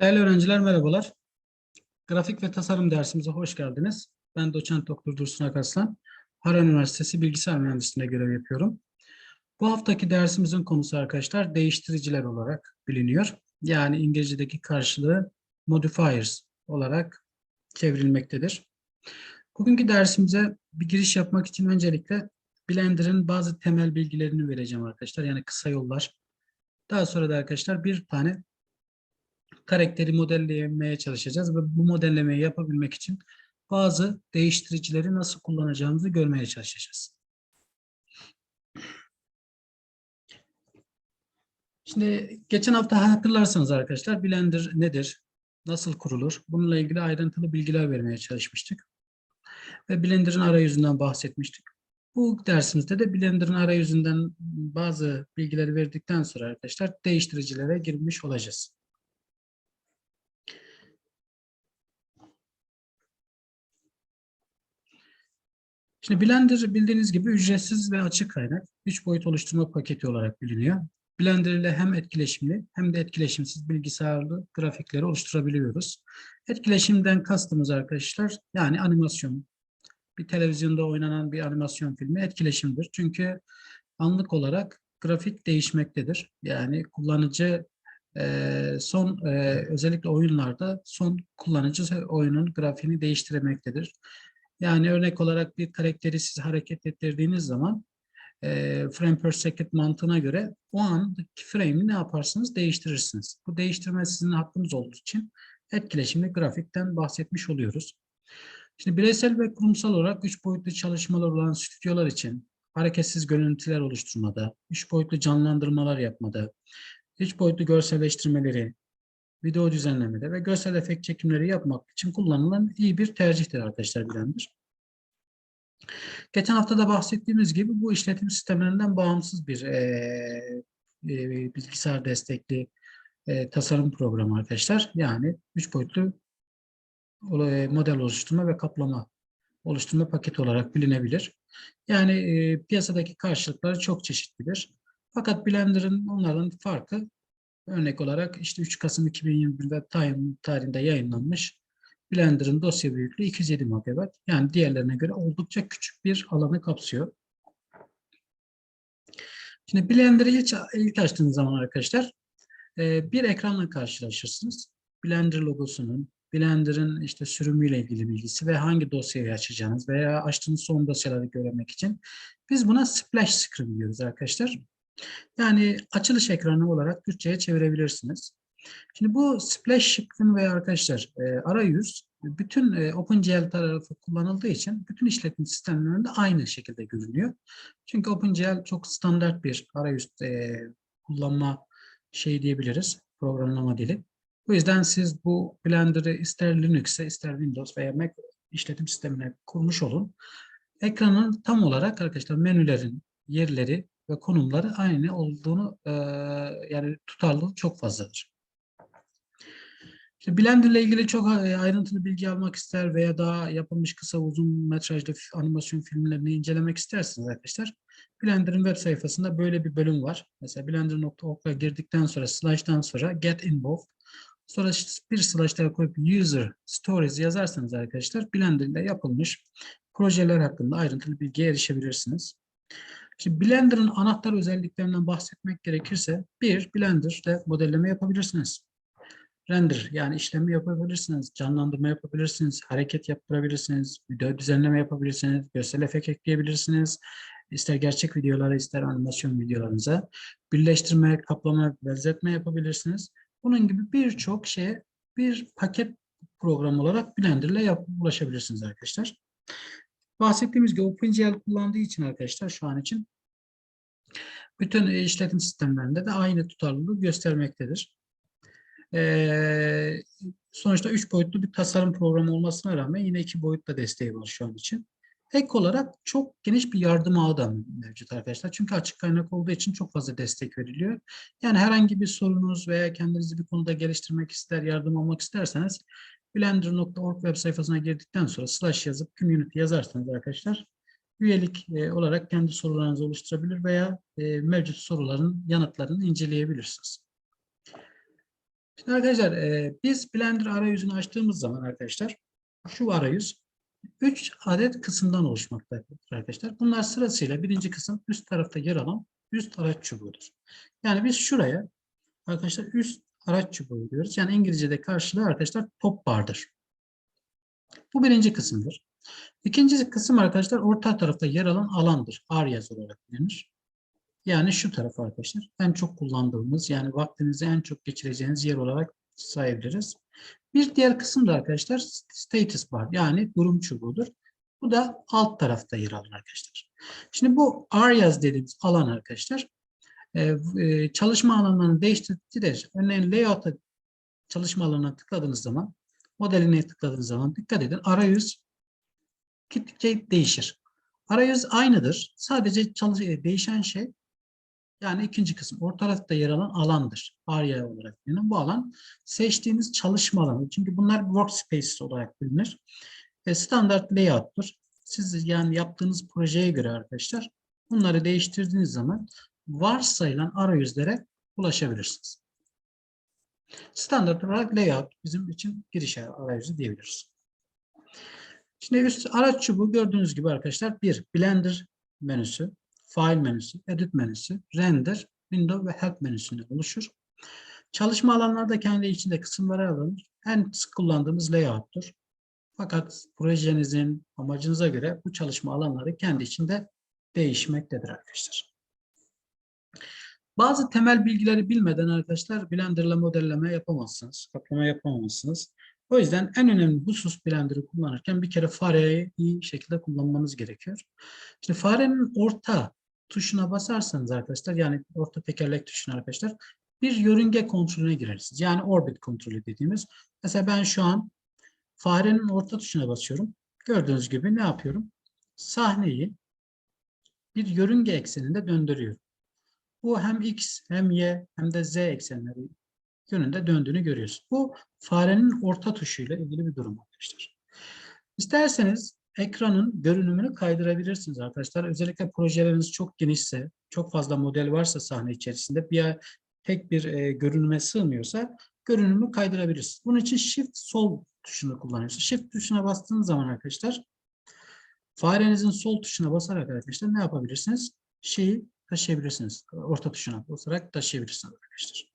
Değerli öğrenciler merhabalar. Grafik ve tasarım dersimize hoş geldiniz. Ben doçent doktor Dursun Akaslan. Harran Üniversitesi Bilgisayar Mühendisliğine görev yapıyorum. Bu haftaki dersimizin konusu arkadaşlar değiştiriciler olarak biliniyor. Yani İngilizce'deki karşılığı modifiers olarak çevrilmektedir. Bugünkü dersimize bir giriş yapmak için öncelikle Blender'ın bazı temel bilgilerini vereceğim arkadaşlar. Yani kısa yollar. Daha sonra da arkadaşlar bir tane karakteri modellemeye çalışacağız ve bu modellemeyi yapabilmek için bazı değiştiricileri nasıl kullanacağımızı görmeye çalışacağız. Şimdi geçen hafta hatırlarsanız arkadaşlar Blender nedir? Nasıl kurulur? Bununla ilgili ayrıntılı bilgiler vermeye çalışmıştık. Ve Blender'ın arayüzünden bahsetmiştik. Bu dersimizde de Blender'ın arayüzünden bazı bilgileri verdikten sonra arkadaşlar değiştiricilere girmiş olacağız. Şimdi Blender bildiğiniz gibi ücretsiz ve açık kaynak. 3 boyut oluşturma paketi olarak biliniyor. Blender ile hem etkileşimli hem de etkileşimsiz bilgisayarlı grafikleri oluşturabiliyoruz. Etkileşimden kastımız arkadaşlar yani animasyon. Bir televizyonda oynanan bir animasyon filmi etkileşimdir. Çünkü anlık olarak grafik değişmektedir. Yani kullanıcı e, son e, özellikle oyunlarda son kullanıcı oyunun grafiğini değiştirmektedir. Yani örnek olarak bir karakteri siz hareket ettirdiğiniz zaman e, frame per second mantığına göre o andaki frame'i ne yaparsınız? Değiştirirsiniz. Bu değiştirme sizin hakkınız olduğu için etkileşimli grafikten bahsetmiş oluyoruz. Şimdi bireysel ve kurumsal olarak üç boyutlu çalışmalar olan stüdyolar için hareketsiz görüntüler oluşturmada, üç boyutlu canlandırmalar yapmada, üç boyutlu görselleştirmeleri, video düzenlemede ve görsel efekt çekimleri yapmak için kullanılan iyi bir tercihtir arkadaşlar Blender. Geçen hafta da bahsettiğimiz gibi bu işletim sistemlerinden bağımsız bir e, e, bilgisayar destekli e, tasarım programı arkadaşlar. Yani üç boyutlu e, model oluşturma ve kaplama oluşturma paketi olarak bilinebilir. Yani e, piyasadaki karşılıkları çok çeşitlidir. Fakat Blender'ın onların farkı Örnek olarak işte 3 Kasım 2021'de Time tarihinde yayınlanmış Blender'ın dosya büyüklüğü 207 MB. Yani diğerlerine göre oldukça küçük bir alanı kapsıyor. Şimdi Blender'ı ilk, ilk açtığınız zaman arkadaşlar e, bir ekranla karşılaşırsınız. Blender logosunun, Blender'ın işte sürümüyle ilgili bilgisi ve hangi dosyayı açacağınız veya açtığınız son dosyaları görmek için biz buna splash screen diyoruz arkadaşlar. Yani açılış ekranı olarak Türkçe'ye çevirebilirsiniz. Şimdi bu splash screen veya arkadaşlar e, arayüz bütün e, OpenGL tarafı kullanıldığı için bütün işletim sistemlerinde aynı şekilde görünüyor. Çünkü OpenGL çok standart bir arayüz e, kullanma şey diyebiliriz, programlama dili. Bu yüzden siz bu Blender'ı ister Linux'e ister Windows veya Mac işletim sistemine kurmuş olun. Ekranın tam olarak arkadaşlar menülerin yerleri ve konumları aynı olduğunu e, yani tutarlılığı çok fazladır. İşte Blender ile ilgili çok ayrıntılı bilgi almak ister veya daha yapılmış kısa uzun metrajlı animasyon filmlerini incelemek isterseniz arkadaşlar Blender'ın web sayfasında böyle bir bölüm var. Mesela blender.org'a girdikten sonra slash'tan sonra get involved sonra bir slash daha koyup user stories yazarsanız arkadaşlar Blender ile yapılmış projeler hakkında ayrıntılı bilgiye erişebilirsiniz. Şimdi Blender'ın anahtar özelliklerinden bahsetmek gerekirse bir, Blender'de modelleme yapabilirsiniz. Render yani işlemi yapabilirsiniz, canlandırma yapabilirsiniz, hareket yaptırabilirsiniz, video düzenleme yapabilirsiniz, görsel efekt ekleyebilirsiniz. İster gerçek videolara ister animasyon videolarınıza birleştirme, kaplama, benzetme yapabilirsiniz. Bunun gibi birçok şeye bir paket program olarak Blender ile ulaşabilirsiniz arkadaşlar. Bahsettiğimiz gibi OpenGL kullandığı için arkadaşlar şu an için bütün işletim sistemlerinde de aynı tutarlılığı göstermektedir. Ee, sonuçta üç boyutlu bir tasarım programı olmasına rağmen yine iki boyutta desteği var şu an için. Ek olarak çok geniş bir yardım ağı da mevcut arkadaşlar. Çünkü açık kaynak olduğu için çok fazla destek veriliyor. Yani herhangi bir sorunuz veya kendinizi bir konuda geliştirmek ister, yardım almak isterseniz blender.org web sayfasına girdikten sonra slash yazıp community yazarsanız arkadaşlar üyelik e, olarak kendi sorularınızı oluşturabilir veya e, mevcut soruların yanıtlarını inceleyebilirsiniz. Şimdi arkadaşlar e, biz Blender arayüzünü açtığımız zaman arkadaşlar şu arayüz 3 adet kısımdan oluşmaktadır arkadaşlar. Bunlar sırasıyla birinci kısım üst tarafta yer alan üst araç çubuğudur. Yani biz şuraya arkadaşlar üst araç çubuğu diyoruz. Yani İngilizce'de karşılığı arkadaşlar top bardır. Bu birinci kısımdır. İkinci kısım arkadaşlar orta tarafta yer alan alandır. Areas olarak bilinir. Yani şu taraf arkadaşlar. En çok kullandığımız yani vaktinizi en çok geçireceğiniz yer olarak sayabiliriz. Bir diğer kısım da arkadaşlar status bar yani durum çubuğudur. Bu da alt tarafta yer alır arkadaşlar. Şimdi bu areas dediğimiz alan arkadaşlar e, e, çalışma alanlarını değiştirdiğinde örneğin layout'a çalışma alanına tıkladığınız zaman modeline tıkladığınız zaman dikkat edin arayüz gittikçe değişir. Arayüz aynıdır. Sadece çalış e, değişen şey yani ikinci kısım orta tarafta yer alan alandır. Area olarak bilinen bu alan seçtiğiniz çalışma alanı. Çünkü bunlar workspaces olarak bilinir. E, standart layout'tur. Siz yani yaptığınız projeye göre arkadaşlar bunları değiştirdiğiniz zaman varsayılan arayüzlere ulaşabilirsiniz. Standart olarak layout bizim için giriş arayüzü diyebiliriz. Şimdi üst araç çubuğu gördüğünüz gibi arkadaşlar bir Blender menüsü, File menüsü, Edit menüsü, Render, Window ve Help menüsünden oluşur. Çalışma alanları da kendi içinde kısımlara alınır. En sık kullandığımız layout'tur. Fakat projenizin amacınıza göre bu çalışma alanları kendi içinde değişmektedir arkadaşlar. Bazı temel bilgileri bilmeden arkadaşlar Blender'la modelleme yapamazsınız, kaplama yapamazsınız. O yüzden en önemli husus Blender'ı kullanırken bir kere fareyi iyi şekilde kullanmanız gerekiyor. Şimdi farenin orta tuşuna basarsanız arkadaşlar yani orta tekerlek tuşuna arkadaşlar bir yörünge kontrolüne girersiniz. Yani orbit kontrolü dediğimiz. Mesela ben şu an farenin orta tuşuna basıyorum. Gördüğünüz gibi ne yapıyorum? Sahneyi bir yörünge ekseninde döndürüyorum. Bu hem x hem y hem de z eksenleri yönünde döndüğünü görüyoruz. Bu farenin orta tuşuyla ilgili bir durum arkadaşlar. İsterseniz ekranın görünümünü kaydırabilirsiniz arkadaşlar. Özellikle projeleriniz çok genişse, çok fazla model varsa sahne içerisinde bir tek bir e, görünüme sığmıyorsa görünümü kaydırabilirsiniz. Bunun için Shift sol tuşunu kullanıyorsunuz. Shift tuşuna bastığınız zaman arkadaşlar farenizin sol tuşuna basarak arkadaşlar ne yapabilirsiniz? Şeyi taşıyabilirsiniz. Orta tuşuna basarak taşıyabilirsiniz arkadaşlar.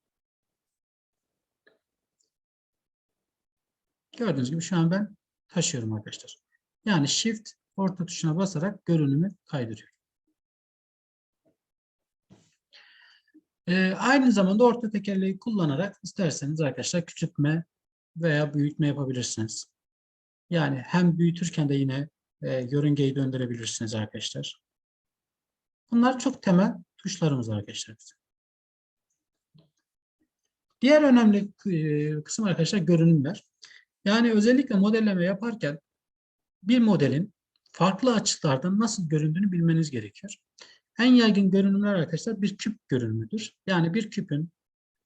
Gördüğünüz gibi şu an ben taşıyorum arkadaşlar. Yani Shift orta tuşuna basarak görünümü kaydırıyorum. Ee, aynı zamanda orta tekerleği kullanarak isterseniz arkadaşlar küçültme veya büyütme yapabilirsiniz. Yani hem büyütürken de yine e, yörüngeyi döndürebilirsiniz arkadaşlar. Bunlar çok temel tuşlarımız arkadaşlar. Diğer önemli e, kısım arkadaşlar görünümler. Yani özellikle modelleme yaparken bir modelin farklı açılardan nasıl göründüğünü bilmeniz gerekiyor. En yaygın görünümler arkadaşlar bir küp görünümüdür. Yani bir küpün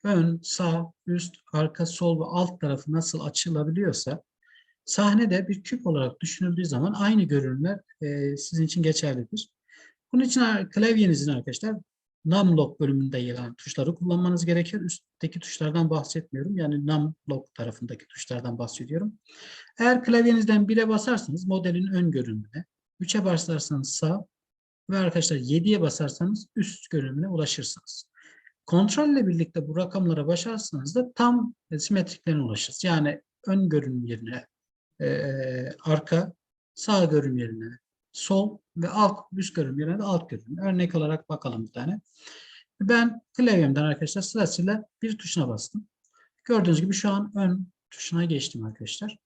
ön, sağ, üst, arka, sol ve alt tarafı nasıl açılabiliyorsa sahnede bir küp olarak düşünüldüğü zaman aynı görünümler e, sizin için geçerlidir. Bunun için klavyenizin arkadaşlar numlock bölümünde yer alan tuşları kullanmanız gerekir. Üstteki tuşlardan bahsetmiyorum. Yani numlock tarafındaki tuşlardan bahsediyorum. Eğer klavyenizden 1'e basarsanız modelin ön görünümüne, 3'e basarsanız sağ ve arkadaşlar 7'ye basarsanız üst görünümüne ulaşırsınız. Kontrol ile birlikte bu rakamlara başarsanız da tam simetriklerine ulaşırsınız. Yani ön görünüm yerine e, arka, sağ görünüm yerine sol ve alt üst görünüm yerine de alt görünüm. Örnek olarak bakalım bir tane. Ben klavyemden arkadaşlar sırasıyla bir tuşuna bastım. Gördüğünüz gibi şu an ön tuşuna geçtim arkadaşlar.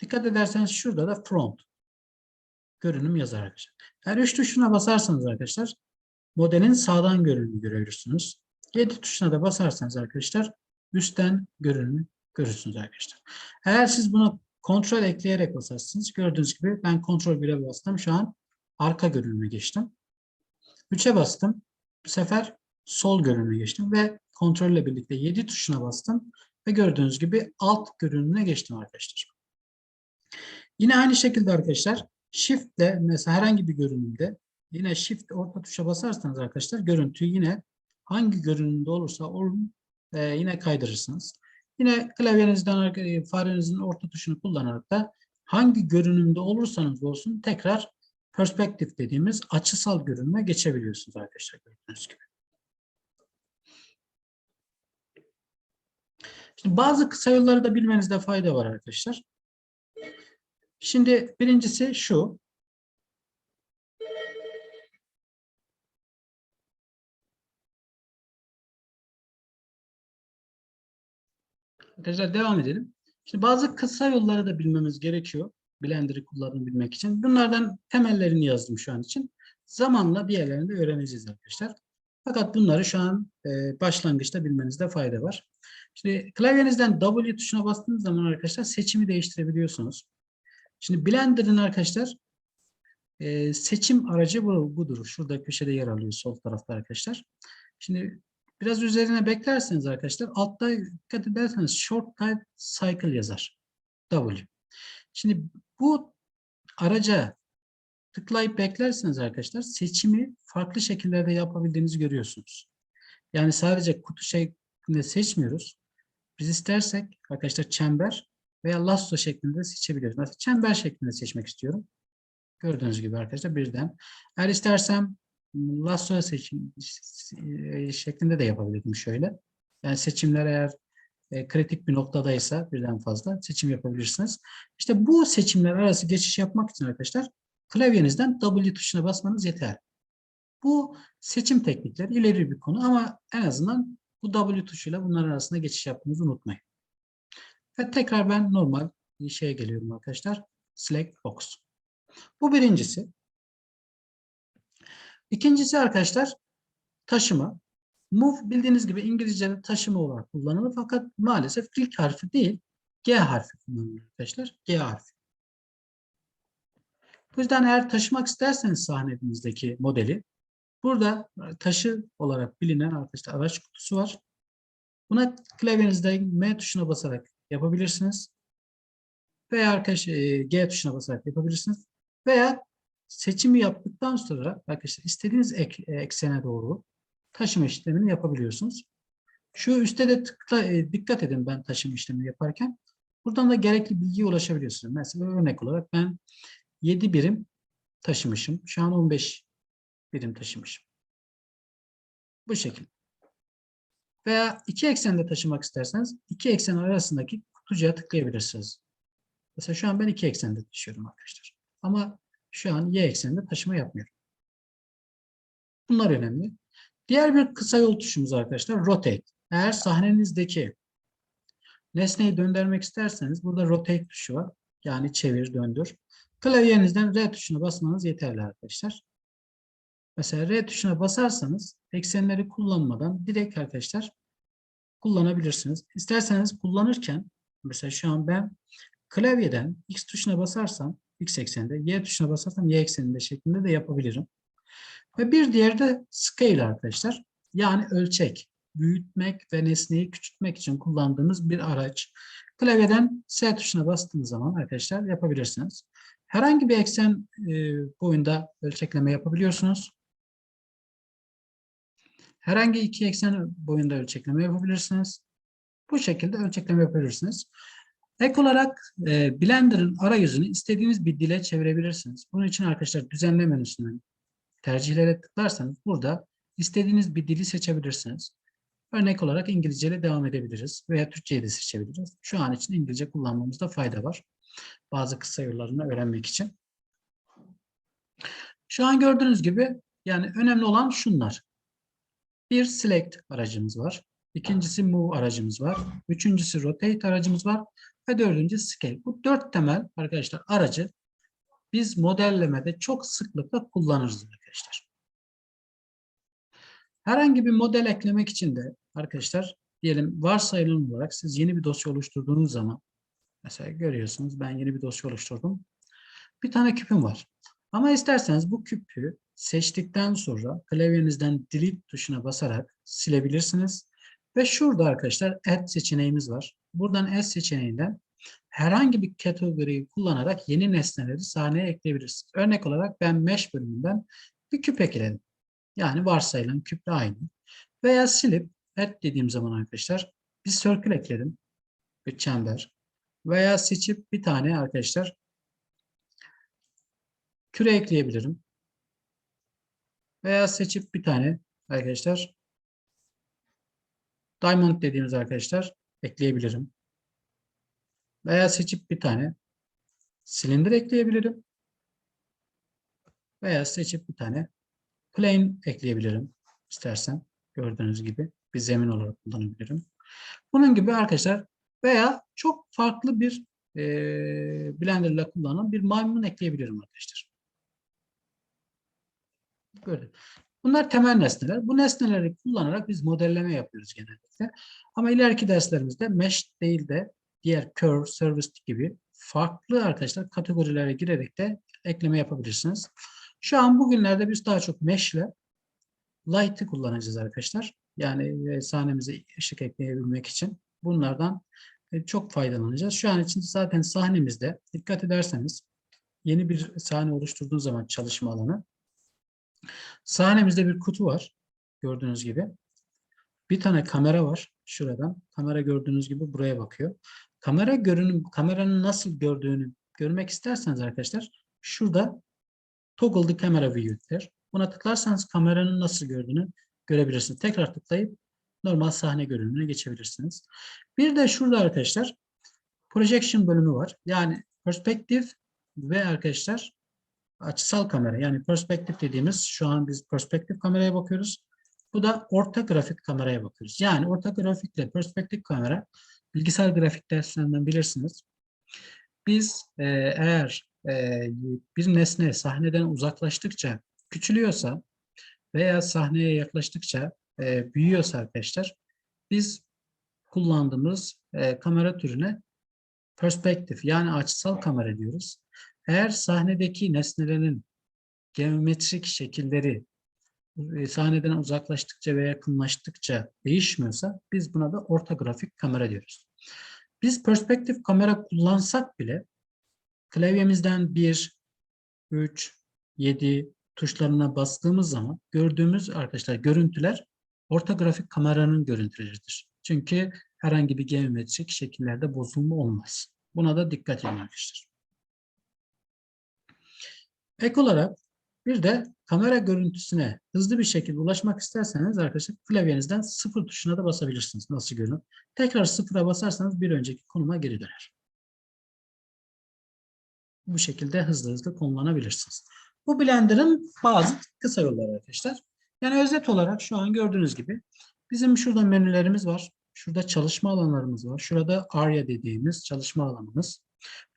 Dikkat ederseniz şurada da front görünüm yazar arkadaşlar. Her üç tuşuna basarsanız arkadaşlar modelin sağdan görünümü görebilirsiniz. 7 tuşuna da basarsanız arkadaşlar üstten görünümü görürsünüz arkadaşlar. Eğer siz bunu kontrol ekleyerek basarsınız. Gördüğünüz gibi ben kontrol 1'e bastım. Şu an arka görünüme geçtim. 3'e bastım. Bu sefer sol görünüme geçtim ve kontrolle birlikte 7 tuşuna bastım ve gördüğünüz gibi alt görünümüne geçtim arkadaşlar. Yine aynı şekilde arkadaşlar Shift ile mesela herhangi bir görünümde yine Shift orta tuşa basarsanız arkadaşlar görüntüyü yine hangi görünümde olursa olun e, yine kaydırırsınız. Yine klavyenizden e, farenizin orta tuşunu kullanarak da hangi görünümde olursanız olsun tekrar perspektif dediğimiz açısal görünüme geçebiliyorsunuz arkadaşlar gördüğünüz gibi. Şimdi bazı kısa yolları da bilmenizde fayda var arkadaşlar. Şimdi birincisi şu. Arkadaşlar devam edelim. Şimdi bazı kısa yolları da bilmemiz gerekiyor. Blender'ı kullanabilmek için. Bunlardan temellerini yazdım şu an için. Zamanla diğerlerini de öğreneceğiz arkadaşlar. Fakat bunları şu an e, başlangıçta bilmenizde fayda var. Şimdi klavyenizden W tuşuna bastığınız zaman arkadaşlar seçimi değiştirebiliyorsunuz. Şimdi Blender'ın arkadaşlar e, seçim aracı bu, budur. Şurada köşede yer alıyor sol tarafta arkadaşlar. Şimdi biraz üzerine beklerseniz arkadaşlar altta dikkat ederseniz short type cycle yazar. W. Şimdi bu araca tıklayıp beklerseniz arkadaşlar seçimi farklı şekillerde yapabildiğinizi görüyorsunuz. Yani sadece kutu şeklinde seçmiyoruz. Biz istersek arkadaşlar çember veya lasso şeklinde seçebiliriz. Mesela çember şeklinde seçmek istiyorum. Gördüğünüz gibi arkadaşlar birden. Eğer istersem lasso seçim e, şeklinde de yapabilirim şöyle. Yani seçimler eğer e, kritik bir noktadaysa birden fazla seçim yapabilirsiniz. İşte bu seçimler arası geçiş yapmak için arkadaşlar klavyenizden W tuşuna basmanız yeter. Bu seçim teknikleri ileri bir konu ama en azından bu W tuşuyla bunlar arasında geçiş yaptığınızı unutmayın. Ve tekrar ben normal şeye geliyorum arkadaşlar. Select Box. Bu birincisi. İkincisi arkadaşlar taşıma. Move bildiğiniz gibi İngilizce'de taşıma olarak kullanılır fakat maalesef ilk harfi değil G harfi kullanılır arkadaşlar. G harfi. Bu yüzden eğer taşımak isterseniz sahnenizdeki modeli burada taşı olarak bilinen arkadaşlar araç kutusu var. Buna klavyenizde M tuşuna basarak yapabilirsiniz. Veya arkadaşlar e, G tuşuna basarak yapabilirsiniz. Veya seçimi yaptıktan sonra arkadaşlar istediğiniz ek, e, eksene doğru taşıma işlemini yapabiliyorsunuz. Şu üstte de tıkla, e, dikkat edin ben taşıma işlemini yaparken. Buradan da gerekli bilgiye ulaşabiliyorsunuz. Mesela örnek olarak ben 7 birim taşımışım. Şu an 15 birim taşımışım. Bu şekilde. Veya iki eksende taşımak isterseniz iki eksen arasındaki kutucuğa tıklayabilirsiniz. Mesela şu an ben iki eksende taşıyorum arkadaşlar. Ama şu an y ekseninde taşıma yapmıyorum. Bunlar önemli. Diğer bir kısa yol tuşumuz arkadaşlar rotate. Eğer sahnenizdeki nesneyi döndürmek isterseniz burada rotate tuşu var. Yani çevir, döndür. Klavyenizden R tuşuna basmanız yeterli arkadaşlar. Mesela R tuşuna basarsanız eksenleri kullanmadan direkt arkadaşlar kullanabilirsiniz. İsterseniz kullanırken mesela şu an ben klavyeden X tuşuna basarsam X eksende, Y tuşuna basarsam Y ekseninde şeklinde de yapabilirim. Ve bir diğeri de scale arkadaşlar. Yani ölçek, büyütmek ve nesneyi küçültmek için kullandığımız bir araç. Klavyeden S tuşuna bastığınız zaman arkadaşlar yapabilirsiniz. Herhangi bir eksen e, boyunda ölçekleme yapabiliyorsunuz. Herhangi iki eksen boyunda ölçekleme yapabilirsiniz. Bu şekilde ölçekleme yapabilirsiniz. Ek olarak e, Blender'ın arayüzünü istediğiniz bir dile çevirebilirsiniz. Bunun için arkadaşlar düzenle menüsünden tercihlere tıklarsanız burada istediğiniz bir dili seçebilirsiniz. Örnek olarak İngilizce ile devam edebiliriz veya Türkçe'yi de seçebiliriz. Şu an için İngilizce kullanmamızda fayda var. Bazı kısa yollarını öğrenmek için. Şu an gördüğünüz gibi yani önemli olan şunlar. Bir select aracımız var. İkincisi move aracımız var. Üçüncüsü rotate aracımız var. Ve dördüncü scale. Bu dört temel arkadaşlar aracı biz modellemede çok sıklıkla kullanırız arkadaşlar. Herhangi bir model eklemek için de arkadaşlar diyelim varsayılan olarak siz yeni bir dosya oluşturduğunuz zaman mesela görüyorsunuz ben yeni bir dosya oluşturdum. Bir tane küpüm var. Ama isterseniz bu küpü seçtikten sonra klavyenizden delete tuşuna basarak silebilirsiniz. Ve şurada arkadaşlar add seçeneğimiz var. Buradan add seçeneğinden herhangi bir kategoriyi kullanarak yeni nesneleri sahneye ekleyebilirsiniz. Örnek olarak ben mesh bölümünden bir küp ekledim. Yani varsayılan küple aynı. Veya silip add dediğim zaman arkadaşlar bir circle ekledim. Bir çember. Veya seçip bir tane arkadaşlar küre ekleyebilirim. Veya seçip bir tane arkadaşlar diamond dediğimiz arkadaşlar ekleyebilirim. Veya seçip bir tane silindir ekleyebilirim. Veya seçip bir tane plane ekleyebilirim istersen. Gördüğünüz gibi bir zemin olarak kullanabilirim. Bunun gibi arkadaşlar veya çok farklı bir e, Blender ile kullanılan bir maymun ekleyebilirim arkadaşlar. Böyle. Bunlar temel nesneler. Bu nesneleri kullanarak biz modelleme yapıyoruz genellikle. Ama ileriki derslerimizde mesh değil de diğer curve, service gibi farklı arkadaşlar kategorilere girerek de ekleme yapabilirsiniz. Şu an bugünlerde biz daha çok mesh ile light'ı kullanacağız arkadaşlar. Yani sahnemize ışık ekleyebilmek için bunlardan e, çok faydalanacağız. Şu an için zaten sahnemizde dikkat ederseniz yeni bir sahne oluşturduğunuz zaman çalışma alanı sahnemizde bir kutu var gördüğünüz gibi. Bir tane kamera var şuradan. Kamera gördüğünüz gibi buraya bakıyor. Kamera görünüm, kameranın nasıl gördüğünü görmek isterseniz arkadaşlar şurada toggle the camera view'dir. Buna tıklarsanız kameranın nasıl gördüğünü görebilirsiniz. Tekrar tıklayıp normal sahne görünümüne geçebilirsiniz. Bir de şurada arkadaşlar projection bölümü var. Yani perspektif ve arkadaşlar açısal kamera. Yani perspektif dediğimiz şu an biz perspektif kameraya bakıyoruz. Bu da orta grafik kameraya bakıyoruz. Yani orta grafikle perspektif kamera bilgisayar grafik derslerinden bilirsiniz. Biz e, eğer e, bir nesne sahneden uzaklaştıkça küçülüyorsa veya sahneye yaklaştıkça e, büyüyorsa arkadaşlar biz kullandığımız e, kamera türüne perspektif yani açısal kamera diyoruz. Eğer sahnedeki nesnelerin geometrik şekilleri e, sahneden uzaklaştıkça ve yakınlaştıkça değişmiyorsa biz buna da orta grafik kamera diyoruz. Biz perspektif kamera kullansak bile klavyemizden 1, 3, 7 tuşlarına bastığımız zaman gördüğümüz arkadaşlar görüntüler orta grafik kameranın görüntüleridir. Çünkü herhangi bir geometrik şekillerde bozulma olmaz. Buna da dikkat edin arkadaşlar. Ek olarak bir de kamera görüntüsüne hızlı bir şekilde ulaşmak isterseniz arkadaşlar klavyenizden sıfır tuşuna da basabilirsiniz. Nasıl görünür? Tekrar sıfıra basarsanız bir önceki konuma geri döner. Bu şekilde hızlı hızlı kullanabilirsiniz. Bu Blender'ın bazı kısa yolları arkadaşlar. Yani özet olarak şu an gördüğünüz gibi bizim şurada menülerimiz var. Şurada çalışma alanlarımız var. Şurada ARIA dediğimiz çalışma alanımız.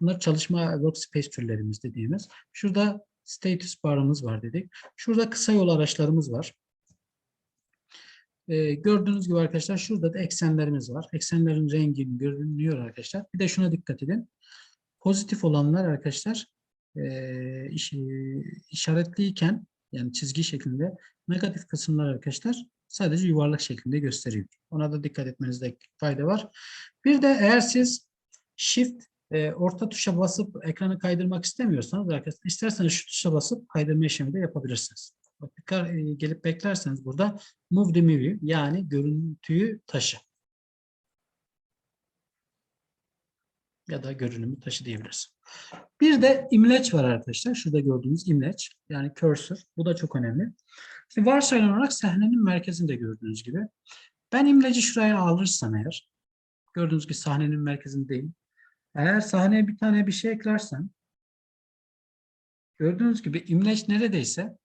Bunlar çalışma workspace türlerimiz dediğimiz. Şurada status barımız var dedik. Şurada kısa yol araçlarımız var. Ee, gördüğünüz gibi arkadaşlar şurada da eksenlerimiz var. Eksenlerin rengi görünüyor arkadaşlar. Bir de şuna dikkat edin. Pozitif olanlar arkadaşlar e, iş, işaretliyken yani çizgi şeklinde negatif kısımlar arkadaşlar sadece yuvarlak şeklinde gösteriyor. Ona da dikkat etmenizde fayda var. Bir de eğer siz shift e, orta tuşa basıp ekranı kaydırmak istemiyorsanız arkadaşlar isterseniz şu tuşa basıp kaydırma işlemi de yapabilirsiniz. Bak, e, gelip beklerseniz burada move the movie yani görüntüyü taşı. Ya da görünümü taşı diyebiliriz. Bir de imleç var arkadaşlar. Şurada gördüğünüz imleç yani cursor. Bu da çok önemli. İşte varsayılan olarak sahnenin merkezinde gördüğünüz gibi. Ben imleci şuraya alırsam eğer gördüğünüz gibi sahnenin merkezindeyim. Eğer sahneye bir tane bir şey eklersem gördüğünüz gibi imleç neredeyse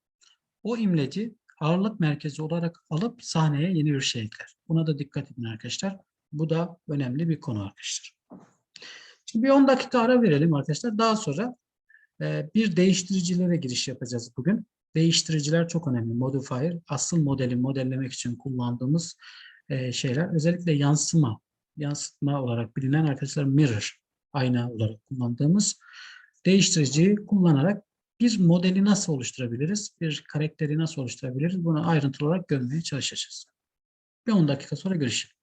o imleci ağırlık merkezi olarak alıp sahneye yeni bir şey ekler. Buna da dikkat edin arkadaşlar. Bu da önemli bir konu arkadaşlar. Şimdi bir 10 dakika ara verelim arkadaşlar. Daha sonra e, bir değiştiricilere giriş yapacağız bugün. Değiştiriciler çok önemli. Modifier, asıl modeli modellemek için kullandığımız e, şeyler. Özellikle yansıma, yansıtma olarak bilinen arkadaşlar mirror ayna olarak kullandığımız değiştiriciyi kullanarak bir modeli nasıl oluşturabiliriz, bir karakteri nasıl oluşturabiliriz bunu ayrıntılı olarak görmeye çalışacağız. Bir 10 dakika sonra görüşelim.